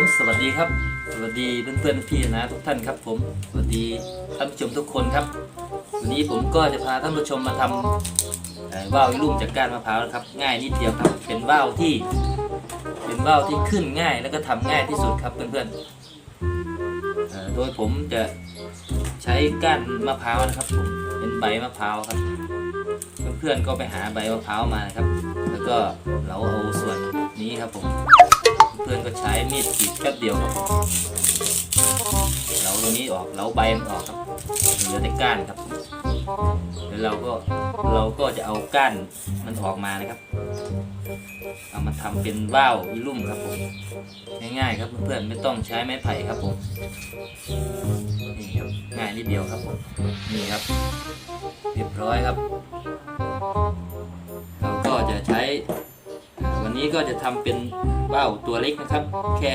ผมสวัสดีครับ สวัสดีเพื่อนๆพี่นะทุกท่านครับ ผมสวัสดีท่านผู้ชมทุกคนครับ วันนี้ผมก็จะพาท่านผู้ชมมาทำเอ่อว่าวลูกจากก้านมะพร้าวนะครับ ง่ายนิดเดียวครับ เป็นว่าวที่ เป็นว่าวที่ขึ้นง่ายแล้วก็ทำง่ายที่สุดครับเพื่อนๆเอ่อโดยผมจะใช้ก้านมะพร้าวนะครับ ผมเป็นใบมะพร้าวครับเพื่อนๆก็ไปหาใบมะพร้าวมานะครับ แล้วก็เราเอาส่วนนี้ครับผม เพื่อนก็ใช้มีดกรีดแป๊บเดียวครับเราตรงนี้ออกเราใบมันออกครับเหลือแต่ก้านครับแล้วเราก็เราก็จะเอาก้านมันออกมานะครับเอามาทำเป็นว่าวอีลุ่มครับผมง่ายๆครับเพื่อนๆไม่ต้องใช้ไม้ไผ่ครับผมนี่ครับง่ายนิดเดียวครับผมนี่ครับเรียบร้อยครับ เราก็จะใช้วันนี้ก็จะทำเป็น ว่าวตัวเล็กนะครับ แค่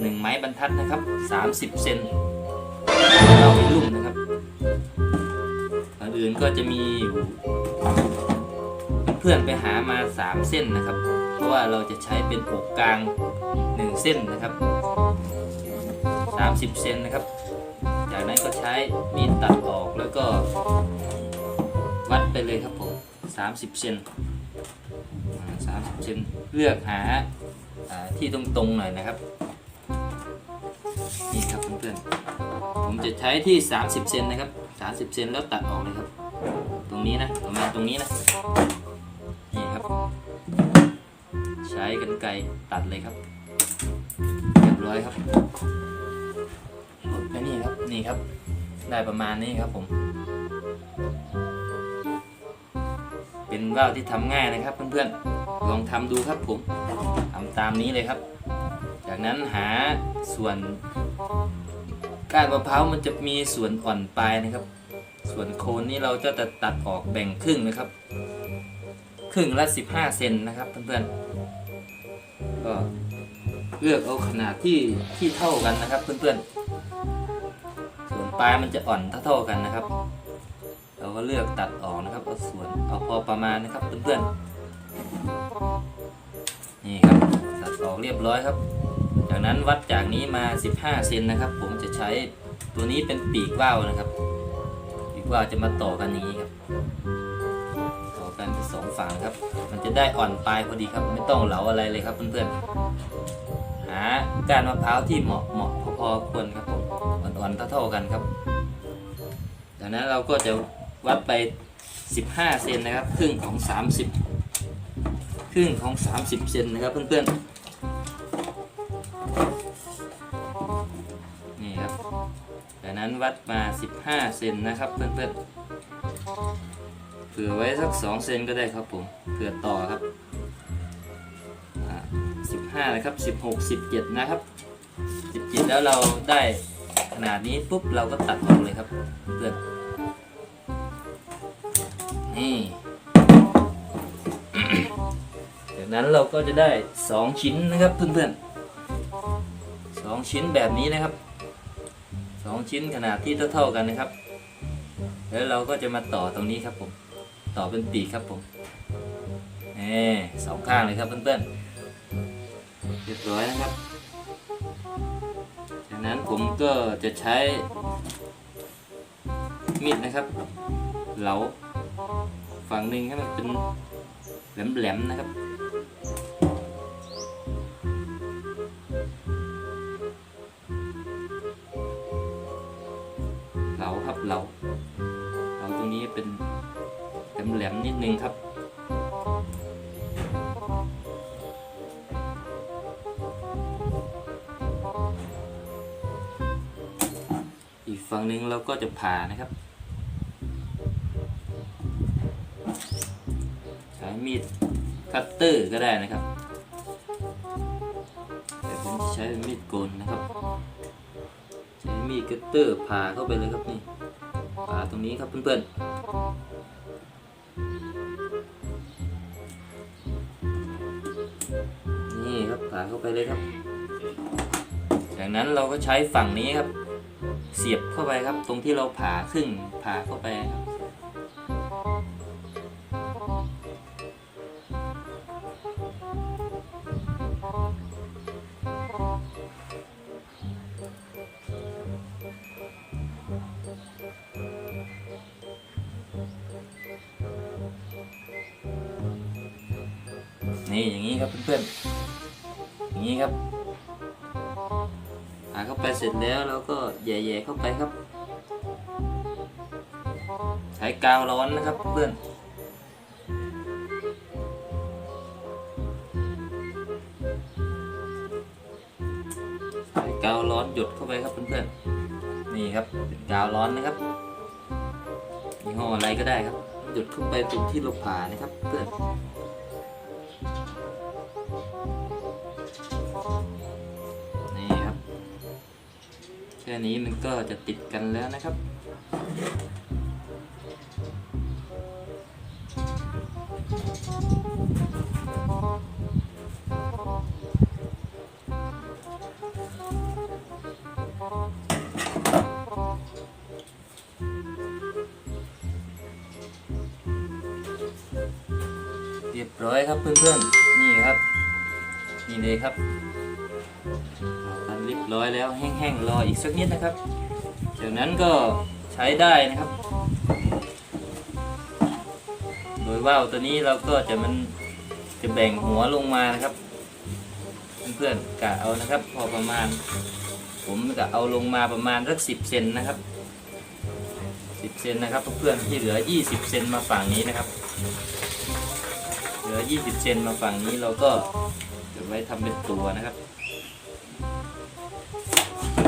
หนึ่งไม้บรรทัดนะครับ 30 เซนว่าวมีลุ่มนะครับอันอื่นก็จะมีอยู่เพื่อนไปหามา 3 เส้นนะครับ เพราะว่าเราจะใช้เป็นอกกลาง 1 เส้นนะครับ 30 เซนนะครับ จากนั้นก็ใช้มีดตัดออกแล้วก็วัดไปเลยครับผม 30 เซน สามสิบเซนเลือกหาที่ตรงๆหน่อยนะครับ นี่ครับเพื่อนๆผมจะใช้ที่ 30เซนนะครับ 30เซนแล้วตัดออกเลยครับ ตรงนี้นะประมาณตรงนี้นะนี่ครับ ใช้กันไกรตัดเลยครับเรียบร้อยครับหมดไปนี่ครับนี่ครับ ได้ประมาณนี้ครับผม เป็นว่าวที่ทำง่ายนะครับเพื่อนๆ ลองทำดูครับผมทำตามนี้เลยครับ จากนั้นหาส่วนก้านมะพร้าวมันจะมีส่วนอ่อนปลายนะครับ ส่วนโคนนี่เราจะตัดตัดออกแบ่งครึ่งนะครับ ครึ่งละ15เซนนะครับเพื่อนๆก็เลือกเอาขนาดที่ที่เท่ากันนะครับเพื่อนๆ ส่วนปลายมันจะอ่อนเท่าๆกันนะครับ เราก็เลือกตัดออกนะครับเอาส่วนเอาพอประมาณนะครับเพื่อนๆ เรียบร้อยครับ จากนั้นวัดจากนี้มา 15 เซนนะครับ ผมจะใช้ตัวนี้เป็นปีกว่าวนะครับ ปีกว่าวจะมาต่อกันนี้ครับ ต่อกันเป็นสองฝั่งครับ มันจะได้อ่อนปลายพอดีครับ ไม่ต้องเหลาอะไรเลยครับเพื่อนๆ หาก้านมะพร้าวที่เหมาะเหมาะพอควรครับผมอ่อนๆเท่าๆกันครับ จากนั้นเราก็จะวัดไป 15 เซนนะครับ ครึ่งของ 30 ครึ่งของ 30 เซนนะครับเพื่อนๆ นั้นวัดมา 15 เซนนะครับเพื่อนๆ เผื่อไว้สัก 2 เซนก็ได้ครับผม เผื่อต่อครับ 15 นะครับ 16 17 นะครับ 17 แล้วเราได้ขนาดนี้ปุ๊บเราก็ตัดออกเลยครับเพื่อน นี่จากนั้นเราก็จะได้ 2 ชิ้นนะครับเพื่อนๆสองชิ้นแบบนี้นะครับ 2 ชิ้นขนาดที่เท่าๆกันนะครับ แล้วเราก็จะมาต่อตรงนี้ครับผม ต่อเป็นปีกครับผมนี่สองข้างเลยครับเพื่อนๆเรียบร้อยนะครับ จากนั้นผมก็จะใช้มีดนะครับ เหลาฝั่งหนึ่งให้มันเป็นแหลมๆนะครับ เป็นแหลมๆนิดนึงครับอีกฝั่งนึงเราก็จะผ่านะครับ ใช้มีดคัตเตอร์ก็ได้นะครับ แต่ผมใช้มีดโกนนะครับ ใช้มีดคัตเตอร์ผ่าเข้าไปเลยครับนี่ผ่าตรงนี้ครับเพื่อนๆ นี่ครับผ่าเข้าไปเลยครับ จากนั้นเราก็ใช้ฝั่งนี้ครับ เสียบเข้าไปครับ ตรงที่เราผ่าครึ่งผ่าเข้าไปครับ นี่อย่างนี้ครับเพื่อนๆอย่างนี้ครับหาเข้าไปเสร็จแล้วเราก็แย่ๆเข้าไปครับ ใช้กาวร้อนนะครับเพื่อนใช้กาวร้อนหยดเข้าไปครับเพื่อนๆนี่ครับเป็นกาวร้อนนะครับยี่ห้ออะไรก็ได้ครับหยดเข้าไปตรงที่เราผ่านะครับเพื่อน แค่นี้มันก็จะติดกันแล้วนะครับ เรียบร้อยครับเพื่อนๆ นี่ครับ นี่เลยครับ เรียบร้อยแล้วแห้งๆรออีกสักนิดนะครับ จากนั้นก็ใช้ได้นะครับ โดยว่าวตัวนี้เราก็จะมันจะแบ่งหัวลงมานะครับ เพื่อนๆกะเอานะครับ พอประมาณ ผมกะเอาลงมาประมาณสักสิบเซนนะครับสิบเซนนะครับเพื่อนๆที่เหลือ20เซนมาฝั่งนี้นะครับ เหลือ20เซนมาฝั่งนี้เราก็จะไว้ทำเป็นตัวนะครับ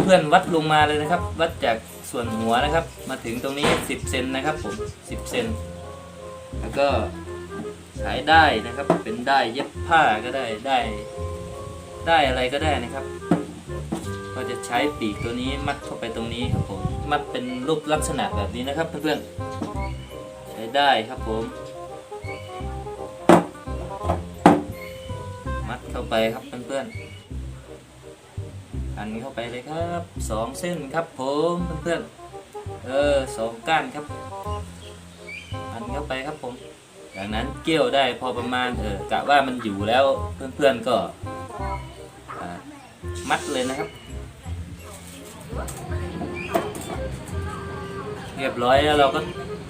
เพื่อนวัดลงมาเลยนะครับ วัดจากส่วนหัวนะครับ มาถึงตรงนี้ 10เซนนะครับผม10เซนแล้วก็ใช้ได้นะครับ เป็นได้เย็บผ้าก็ได้ได้ได้อะไรก็ได้นะครับ ก็จะใช้ปีกตัวนี้มัดเข้าไปตรงนี้ครับผมมัดเป็นรูปลักษณะแบบนี้นะครับ เพื่อนๆใช้ได้ครับผม มัดเข้าไปครับเพื่อนๆ อันเข้าไปเลยครับสองเส้นครับผมเพื่อนๆเออสองก้านครับ อันเข้าไปครับผมจากนั้นเกี่ยวได้พอประมาณเออกะว่ามันอยู่แล้วเพื่อนๆก็อ่ามัดเลยนะครับ เรียบร้อยแล้วเราก็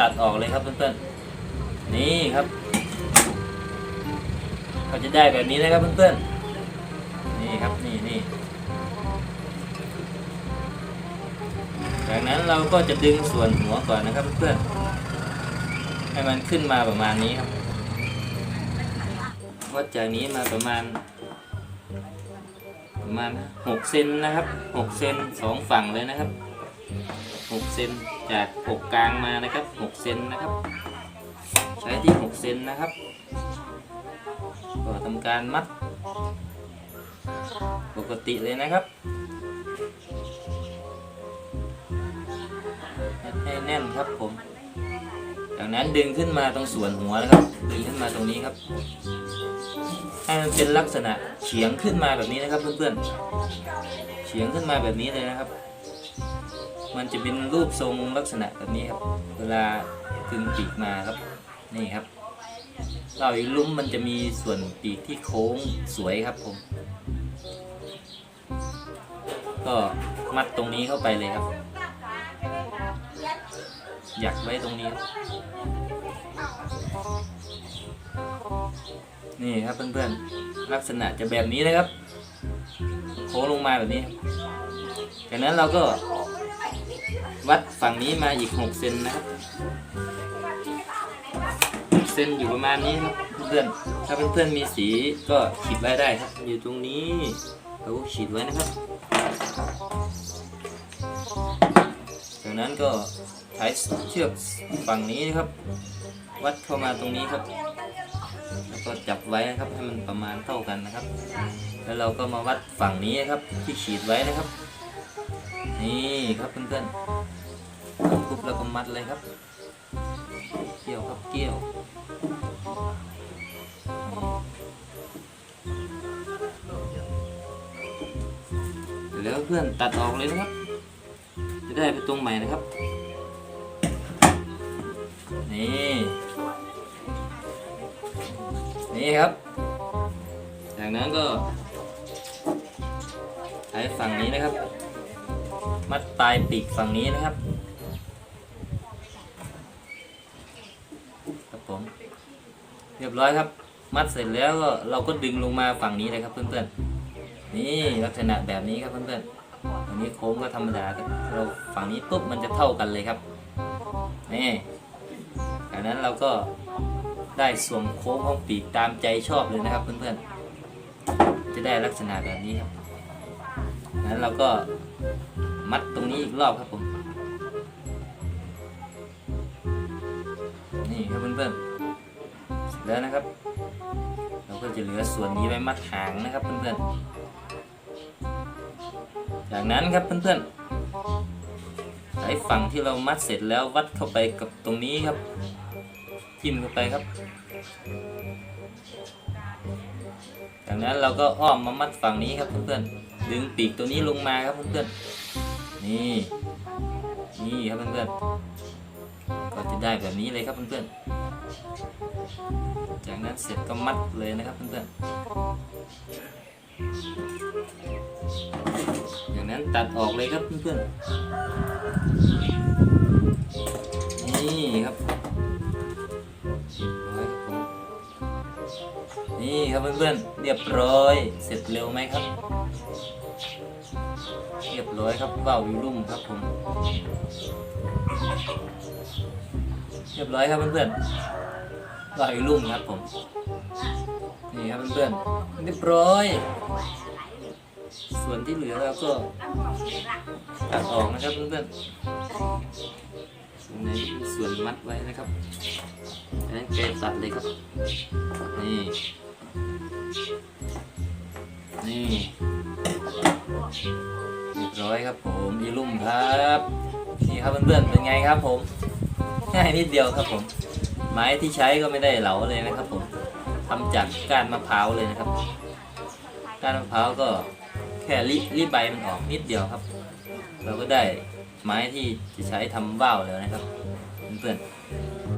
ตัดออกเลยครับเพื่อนๆนี่ครับ ก็จะได้แบบนี้นะครับเพื่อนๆนี่ครับนี่นี่ จากนั้นเราก็จะดึงส่วนหัวก่อนนะครับเพื่อนๆให้มันขึ้นมาประมาณนี้ครับวัดจากนี้มาประมาณ ประมาณ6เซนนะครับ6เซนสองฝั่งเลยนะครับ6เซนจากอกกลางมานะครับ6เซนนะครับ ใช้ที่6เซนนะครับก็ทำการมัด ปกติเลยนะครับให้แน่นครับผม จากนั้นดึงขึ้นมาตรงส่วนหัวนะครับ ดึงขึ้นมาตรงนี้ครับ ให้มันเป็นลักษณะเฉียงขึ้นมาแบบนี้นะครับ เพื่อนๆ เฉียงขึ้นมาแบบนี้เลยนะครับ มันจะเป็นรูปทรงลักษณะแบบนี้ครับ เวลาดึงปีกมาครับ นี่ครับเราอีลุ้มมันจะมีส่วนปีกที่โค้งสวยครับผม ก็มัดตรงนี้เข้าไปเลยครับ อยากไว้ตรงนี้ นี่ครับเพื่อนๆลักษณะจะแบบนี้นะครับโค้งลงมาแบบนี้จากนั้นเราก็วัดฝั่งนี้มาอีก6เซนนะครับเส้นอยู่ประมาณนี้ครับเพื่อนถ้าเพื่อนๆมีสีก็ขีดไว้ได้ครับ อยู่ตรงนี้เราก็ขีดไว้นะครับ นั้นก็ใช้เชือกฝั่งนี้นะครับ วัดเข้ามาตรงนี้ครับ แล้วก็จับไว้นะครับให้มันประมาณเท่ากันนะครับ แล้วเราก็มาวัดฝั่งนี้นครับที่ขีดไว้นะครับ นี่ครับเพื่อนๆปุ๊บแล้วก็มัดเลยครับ เกี่ยวครับเกี่ยวแล้วเพื่อนตัดออกเลยนะครับ ได้ไปตรงใหม่นะครับ นี่ นี่ครับ จากนั้นก็ใช้ฝั่งนี้นะครับ มัดปลายปีกฝั่งนี้นะครับ ครับผม เรียบร้อยครับ มัดเสร็จแล้วก็เราก็ดึงลงมาฝั่งนี้เลยครับเพื่อนๆ นี่ลักษณะแบบนี้ครับเพื่อนๆ อันนี้โค้งก็ธรรมดาเราฝั่งนี้ปุ๊บมันจะเท่ากันเลยครับนี่จากนั้นเราก็ได้ส่วนโค้งของปีกตามใจชอบเลยนะครับเพื่อนๆ จะได้ลักษณะแบบนี้ครับนั้นเราก็มัดตรงนี้อีกรอบครับผม นี่ครับเพื่อนๆเสร็จแล้วนะครับ เราก็จะเหลือส่วนนี้ไว้มัดหางนะครับเพื่อนๆ จากนั้นครับเพื่อนๆไอ้ฝั่งที่เรามัดเสร็จแล้ววัดเข้าไปกับตรงนี้ครับทิ่มเข้าไปครับ จากนั้นเราก็อ้อมมามัดฝั่งนี้ครับเพื่อนๆดึงปีกตัวนี้ลงมาครับเพื่อนๆนี่นี่ครับเพื่อนๆก็จะได้แบบนี้เลยครับเพื่อนๆจากนั้นเสร็จก็มัดเลยนะครับเพื่อนๆ อย่างนั้นตัดออกเลยครับเพื่อนๆ นี่ครับร้อยครับผมนี่ครับเพื่อนๆ เรียบร้อย เสร็จเร็วไหมครับ เรียบร้อยครับว่าววิวลุ่มครับผม เรียบร้อยครับเพื่อนๆว่าววิวลุ่มครับผม นี่ครับเพื่อนๆเรียบร้อย ส่วนที่เหลือเราก็ตัดออกนะครับเพื่อนๆในส่วนมัดไว้นะครับอันนั้นแกตัดเลยครับ นี่ นี่เรียบร้อยครับผมอีลุ่มครับนี่ครับเพื่อนๆเป็นไงครับผมง่ายนิดเดียวครับผม ไม้ที่ใช้ก็ไม่ได้เหลาเลยนะครับผม ทำจากก้านมะพร้าวเลยนะครับ ก้านมะพร้าวก็แค่รีรีบใบมันออกนิดเดียวครับ เราก็ได้ไม้ที่จะใช้ทำว่าวแล้วนะครับเพื่อนๆ